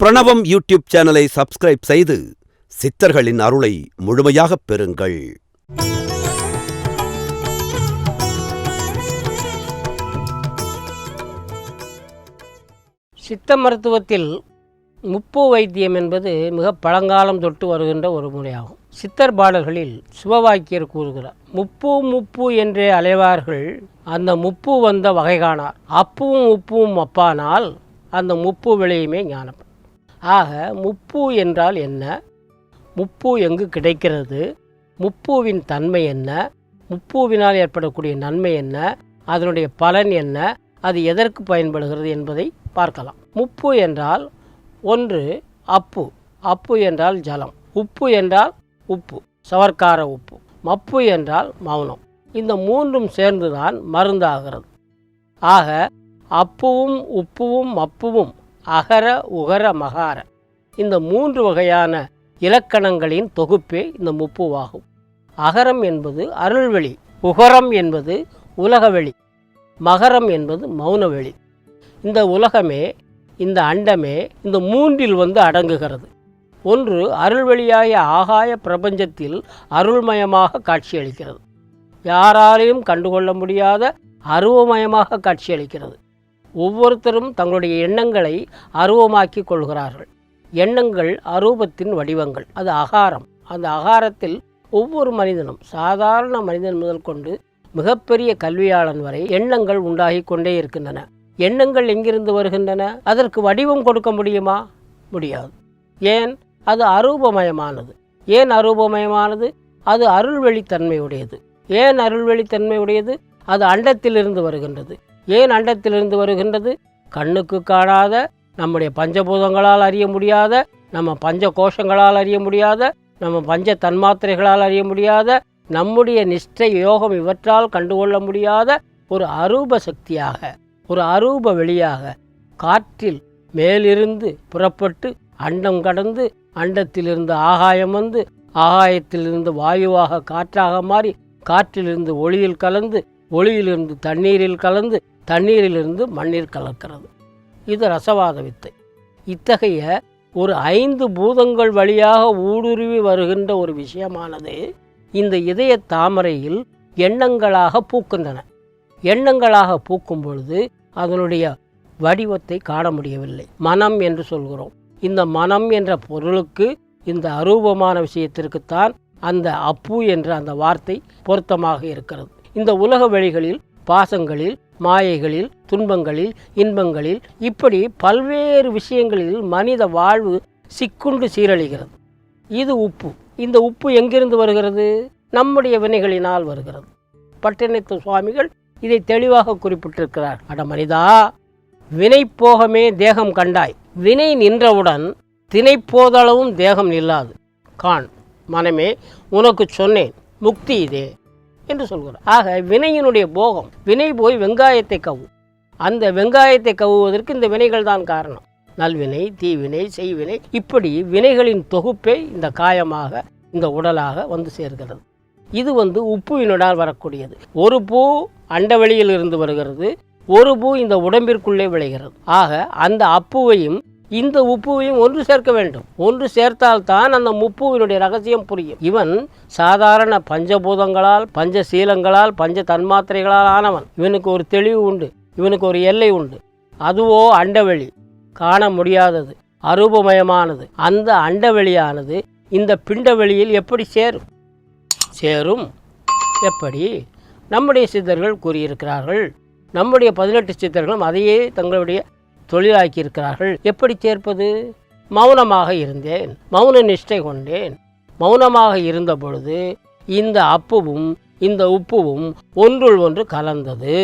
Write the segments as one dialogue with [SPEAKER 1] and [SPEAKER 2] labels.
[SPEAKER 1] பிரணவம் யூடியூப் சேனலை சப்ஸ்கிரைப் செய்து சித்தர்களின் அருளை முழுமையாகப் பெறுங்கள்.
[SPEAKER 2] சித்த மருத்துவத்தில் முப்பு வைத்தியம் என்பது மிக பழங்காலம் தொட்டு வருகின்ற ஒரு முறையாகும். சித்தர் பாடல்களில் சிவவாக்கியர் கூறுகிறார் முப்பு முப்பு என்றே அலைவார்கள் அந்த முப்பு வந்த வகை காணார். அப்புவும் உப்புவும் அப்பானால் அந்த முப்பு விளையுமே ஞானம் ஆக முப்பு என்றால் என்ன? முப்பு எங்கு கிடைக்கிறது? முப்பூவின் தன்மை என்ன? முப்பூவினால் ஏற்படக்கூடிய நன்மை என்ன? அதனுடைய பலன் என்ன? அது எதற்கு பயன்படுகிறது என்பதை பார்க்கலாம். முப்பு என்றால் ஒன்று அப்பு. அப்பு என்றால் ஜலம். உப்பு என்றால் உப்பு. சவர்க்கார உப்பு. மப்பு என்றால் மௌனம். இந்த மூன்றும் சேர்ந்துதான் மருந்தாகிறது. ஆக அப்புவும் உப்புவும் மப்புவும் அகர உகர மகார. இந்த மூன்று வகையான இலக்கணங்களின் தொகுப்பே இந்த முப்புவாகும். அகரம் என்பது அருள்வெளி உகரம் என்பது உலகவெளி மகரம் என்பது மௌனவெளி. இந்த உலகமே இந்த அண்டமே இந்த மூன்றில் வந்து அடங்குகிறது. ஒன்று அருள்வெளியாய ஆகாய பிரபஞ்சத்தில் அருள்மயமாக காட்சியளிக்கிறது. யாராலையும் கண்டுகொள்ள முடியாத அருவமயமாக காட்சியளிக்கிறது. ஒவ்வொருத்தரும் தங்களுடைய எண்ணங்களை அருவமாக்கி கொள்கிறார்கள். எண்ணங்கள் அரூபத்தின் வடிவங்கள். அது அகாரம் அந்த அகாரத்தில் ஒவ்வொரு மனிதனும் சாதாரண மனிதன் முதல் கொண்டு மிகப்பெரிய கல்வியாளன் வரை எண்ணங்கள் உண்டாகி கொண்டே இருக்கின்றன. எண்ணங்கள் எங்கிருந்து வருகின்றன? அதற்கு வடிவம் கொடுக்க முடியுமா? முடியாது. ஏன்? அது அரூபமயமானது. ஏன் அரூபமயமானது? அது அருள்வெளித்தன்மையுடையது. ஏன் அருள்வெளித்தன்மையுடையது? அது அண்டத்திலிருந்து வருகின்றது. ஏன் அண்டத்திலிருந்து வருகின்றது? கண்ணுக்கு காணாத நம்முடைய பஞ்சபூதங்களால் அறிய முடியாத நம்ம பஞ்ச கோஷங்களால் அறிய முடியாத நம்ம பஞ்ச தன்மாத்திரைகளால் அறிய முடியாத நம்முடைய நிஷ்டை யோகம் இவற்றால் கண்டுகொள்ள முடியாத ஒரு அரூப சக்தியாக ஒரு அரூப வெளியாக காற்றில் மேலிருந்து புறப்பட்டு அண்டம் கடந்து அண்டத்திலிருந்து ஆகாயம் வந்து ஆகாயத்திலிருந்து வாயுவாக காற்றாக மாறி காற்றிலிருந்து ஒளியில் கலந்து ஒளியிலிருந்து தண்ணீரில் கலந்து தண்ணீரிலிருந்து மண்ணீர் கலக்கிறது. இது ரசவாத வித்தை. இத்தகைய ஒரு ஐந்து பூதங்கள் வழியாக ஊடுருவி வருகின்ற ஒரு விஷயமானது இந்த இதய தாமரையில் எண்ணங்களாக பூக்கின்றன. எண்ணங்களாக பூக்கும் பொழுது அதனுடைய வடிவத்தை காண முடியவில்லை. மனம் என்று சொல்கிறோம். இந்த மனம் என்ற பொருளுக்கு இந்த அரூபமான விஷயத்திற்குத்தான் அந்த அப்பு என்ற அந்த வார்த்தை பொருத்தமாக இருக்கிறது. இந்த உலக வழிகளில் பாசங்களில் மாயைகளில் துன்பங்களில் இன்பங்களில் இப்படி பல்வேறு விஷயங்களில் மனித வாழ்வு சிக்குண்டு சீரழிகிறது. இது உப்பு. இந்த உப்பு எங்கிருந்து வருகிறது? நம்முடைய வினைகளினால் வருகிறது. பட்டினத்து சுவாமிகள் இதை தெளிவாக குறிப்பிட்டிருக்கிறார். அட மனிதா வினை போகமே தேகம் கண்டாய். வினை நின்றவுடன் தினை போதளவும் தேகம் நில்லாது. கான் மனமே உனக்கு சொன்னேன் முக்தி இதே. என்று சொல்கிறார். ஆக வினையினுடைய போகம் வினை போய் வெங்காயத்தை கவ்வும். அந்த வெங்காயத்தை கவுவதற்கு இந்த வினைகள் தான் காரணம். நல்வினை தீவினை செய்வினை இப்படி வினைகளின் தொகுப்பே இந்த காயமாக இந்த உடலாக வந்து சேர்கிறது. இது வந்து உப்புவினுடால் வரக்கூடியது. ஒரு பூ அண்டவெளியில் இருந்து வருகிறது ஒரு பூ இந்த உடம்பிற்குள்ளே விளைகிறது. ஆக அந்த அப்புவையும் இந்த உப்புவையும் ஒன்று சேர்க்க வேண்டும். ஒன்று சேர்த்தால்தான் அந்த முப்புவினுடைய ரகசியம் புரியும். இவன் சாதாரண பஞ்சபூதங்களால் பஞ்சசீலங்களால் பஞ்ச தன்மாத்திரைகளால் ஆனவன். இவனுக்கு ஒரு தெளிவு உண்டு. இவனுக்கு ஒரு எல்லை உண்டு. அதுவோ அண்டவெளி. காண முடியாதது. அரூபமயமானது. அந்த அண்டவெளியானது இந்த பிண்டவெளியில் எப்படி சேரும்? சேரும். எப்படி? நம்முடைய சித்தர்கள் கூறியிருக்கிறார்கள். நம்முடைய பதினெட்டு சித்தர்களும் அதையே தங்களுடைய தொழிலாக்கியிருக்கிறார்கள். எப்படி சேர்ப்பது? மௌனமாக இருந்தேன். மௌன நிஷ்டை கொண்டேன். மௌனமாக இருந்த பொழுது இந்த அப்புவும் இந்த உப்புவும் ஒன்றுள் ஒன்று கலந்தது.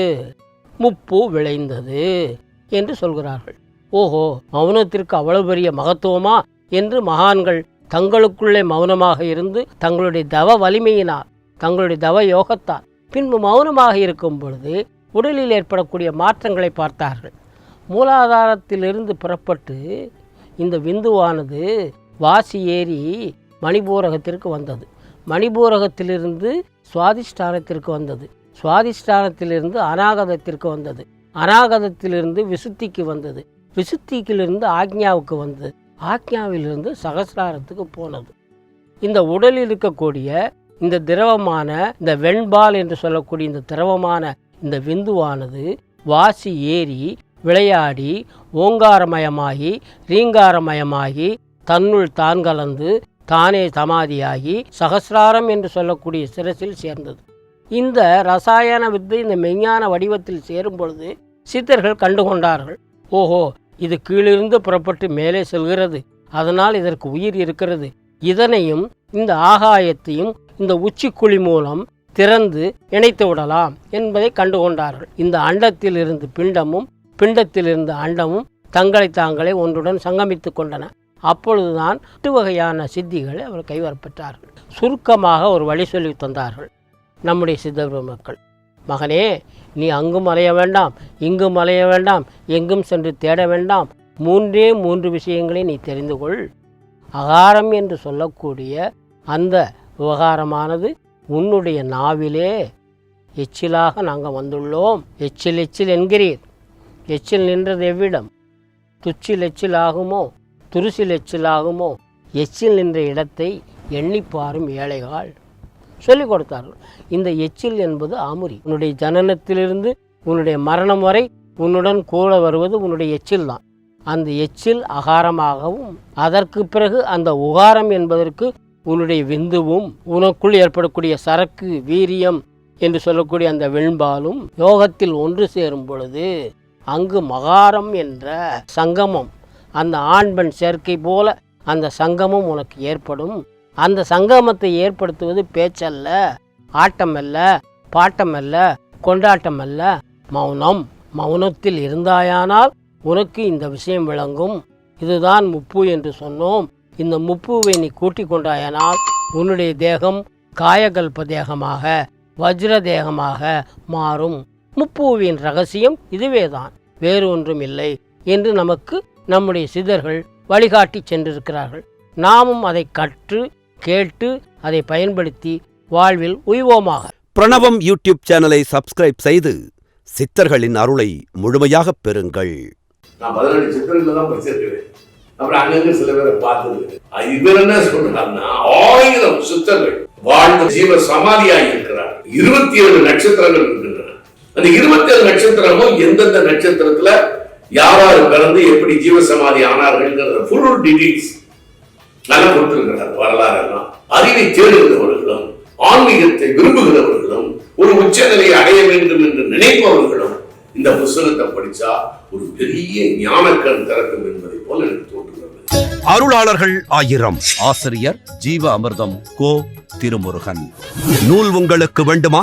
[SPEAKER 2] முப்பு விளைந்தது என்று சொல்கிறார்கள். ஓஹோ மௌனத்திற்கு அவ்வளவு பெரிய மகத்துவமா? என்று மகான்கள் தங்களுக்குள்ளே மௌனமாக இருந்து தங்களுடைய தவ வலிமையினால் தங்களுடைய தவ யோகத்தால் பின்பு மௌனமாக இருக்கும் பொழுது உடலில் ஏற்படக்கூடிய மாற்றங்களை பார்த்தார்கள். மூலாதாரத்திலிருந்து புறப்பட்டு இந்த விந்துவானது வாசி ஏறி மணிபூரகத்திற்கு வந்தது. மணிபூரகத்திலிருந்து சுவாதிஷ்டானத்திற்கு வந்தது. சுவாதிஷ்டானத்திலிருந்து அநாகதத்திற்கு வந்தது. அநாகதத்திலிருந்து விசுத்திக்கு வந்தது. விசுத்திக்கிலிருந்து ஆக்ஞாவுக்கு வந்தது. ஆக்ஞாவிலிருந்து சகசிராரத்துக்கு போனது. இந்த உடலில் இருக்கக்கூடிய இந்த திரவமான இந்த வெண்பால் என்று சொல்லக்கூடிய இந்த திரவமான இந்த விந்துவானது வாசி ஏறி விளையாடி ஓங்காரமயமாகி ரீங்காரமயமாகி தன்னுள் தான் கலந்து தானே சமாதியாகி சகசிராரம் என்று சொல்லக்கூடிய சிரசில் சேர்ந்தது. இந்த ரசாயன வித்தை இந்த மெய்ஞான வடிவத்தில் சேரும் பொழுது சித்தர்கள் கண்டுகொண்டார்கள் ஓஹோ இது கீழிருந்து புறப்பட்டு மேலே செல்கிறது அதனால் இதற்கு உயிர் இருக்கிறது. இதனையும் இந்த ஆகாயத்தையும் இந்த உச்சிக்குழி மூலம் திறந்து இணைத்து விடலாம் என்பதை கண்டுகொண்டார்கள். இந்த அண்டத்தில் இருந்து பிண்டமும் பிண்டத்திலிருந்து அண்டமும் தங்களை தாங்களே ஒன்றுடன் சங்கமித்து கொண்டன. அப்பொழுதுதான் எட்டு வகையான சித்திகளை அவர் கைவரப்பெற்றார்கள் சுருக்கமாக ஒரு வழி சொல்லி தந்தார்கள். நம்முடைய சித்த மக்கள் மகனே நீ அங்கும் அலைய வேண்டாம் இங்கும் அலைய வேண்டாம் எங்கும் சென்று தேட வேண்டாம். மூன்றே மூன்று விஷயங்களை நீ தெரிந்து கொள். அகாரம் என்று சொல்லக்கூடிய அந்த விவகாரமானது உன்னுடைய நாவிலே. எச்சிலாக நாங்கள் வந்துள்ளோம். எச்சில் எச்சில் என்கிறீர். எச்சில் நின்றது எவ்விடம்? துச்சில் எச்சில் ஆகுமோ துருசில் எச்சில் ஆகுமோ எச்சில் நின்ற இடத்தை எண்ணிப்பாரும் ஏழைகள். சொல்லிக் கொடுத்தார்கள். இந்த எச்சில் என்பது ஆமுரி. உன்னுடைய ஜனனத்திலிருந்து உன்னுடைய மரணம் வரை உன்னுடன் கூட வருவது உன்னுடைய எச்சில் தான். அந்த எச்சில் அகாரமாகவும் அதற்கு பிறகு அந்த உகாரம் என்பதற்கு உன்னுடைய விந்துவும் உனக்குள் ஏற்படக்கூடிய சரக்கு வீரியம் என்று சொல்லக்கூடிய அந்த வெண்பாலும் யோகத்தில் ஒன்று சேரும் பொழுது அங்கு மகாரம் என்ற சங்கமம் அந்த ஆண் பெண் சேர்க்கை போல அந்த சங்கமம் உனக்கு ஏற்படும். அந்த சங்கமத்தை ஏற்படுத்துவது பேச்சல்ல ஆட்டமல்ல பாட்டமல்ல கொண்டாட்டமல்ல. மௌனம் மௌனத்தில் இருந்தாயானால் உனக்கு இந்த விஷயம் விளங்கும். இதுதான் முப்பு என்று சொன்னோம். இந்த முப்புவை நீ கூட்டிக் கொண்டாயானால் உன்னுடைய தேகம் காயகல்ப தேகமாக வஜ்ர தேகமாக மாறும். முப்பூவின் ரகசியம் இதுவேதான். வேறு ஒன்றும் இல்லை என்று நமக்கு நம்முடைய சித்தர்கள் வழிகாட்டி சென்றிருக்கிறார்கள். நாமும் அதை கற்று கேட்டு அதை பயன்படுத்தி வாழ்வில் உய்வோமாக.
[SPEAKER 1] பிரணவம் யூடியூப் சேனலை சப்ஸ்கிரைப் செய்து சித்தர்களின் அருளை முழுமையாகப் பெறுங்கள்.
[SPEAKER 3] நான் பதினெட்டு சித்திரங்களை தான் படிச்சிருக்கிறேன். அப்புறம் அங்கங்க சில பேரை பார்த்தது இவர் என்ன சொல்றாருன்னா ஆயிரம் சித்தர்கள் வாழ்ந்த ஜீவ சமாதியாகி இருக்கிறார் இருபத்தி ஏழு நட்சத்திரங்கள் அந்த இருபத்தி ஏழு நட்சத்திரமும் எந்தெந்த நட்சத்திரத்துல யாராரு பிறந்து எப்படி ஜீவசமாதி சமாதி ஆனார்கள்ங்கிறத ஃபுல் டீடைல்ஸ் நல்லா கொடுத்திருக்கிறார் வரலாறு எல்லாம் அறிவை தேடுகிறவர்களும் ஆன்மீகத்தை விரும்புகிறவர்களும் ஒரு உச்சநிலையை அடைய வேண்டும் என்று நினைப்பவர்களும் இந்த புஸ்தகத்தை படிச்சா ஒரு பெரிய ஞானக்கண் திறக்கும் என்பதை போல எனக்கு தோன்றுகிறது.
[SPEAKER 1] அருளாளர்கள் ஆயிரம்.
[SPEAKER 4] ஆசிரியர் ஜீவ அமிர்தம் கோ. திருமுருகன்.
[SPEAKER 1] நூல் உங்களுக்கு வேண்டுமா?